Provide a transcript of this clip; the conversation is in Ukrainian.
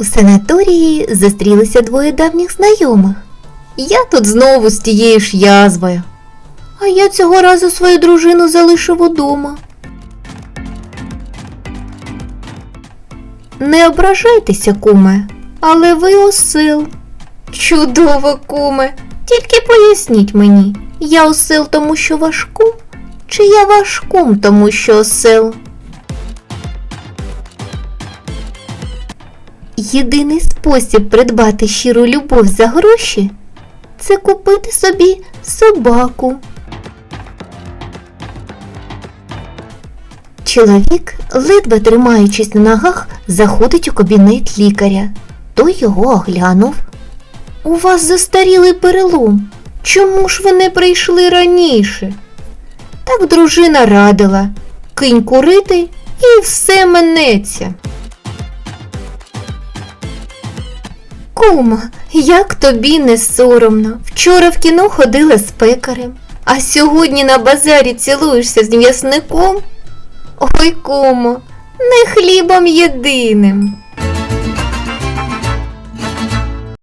У санаторії зустрілися двоє давніх знайомих. Я тут знову з тією ж язвою. А я цього разу свою дружину залишив удома. Не ображайтеся, куме, але ви осел. Чудово, куме. Тільки поясніть мені, я осел тому, що ваш кум, чи я ваш кум тому, що осел? Єдиний спосіб придбати щиру любов за гроші це купити собі собаку. Чоловік, ледве тримаючись на ногах, заходить у кабінет лікаря. Той його оглянув. У вас застарілий перелом. Чому ж ви не прийшли раніше? Так дружина радила. Кинь курити і все минеться. Кума, як тобі не соромно. Вчора в кіно ходила з пекарем, а сьогодні на базарі цілуєшся з м'ясником? Ой, кумо, не хлібом єдиним.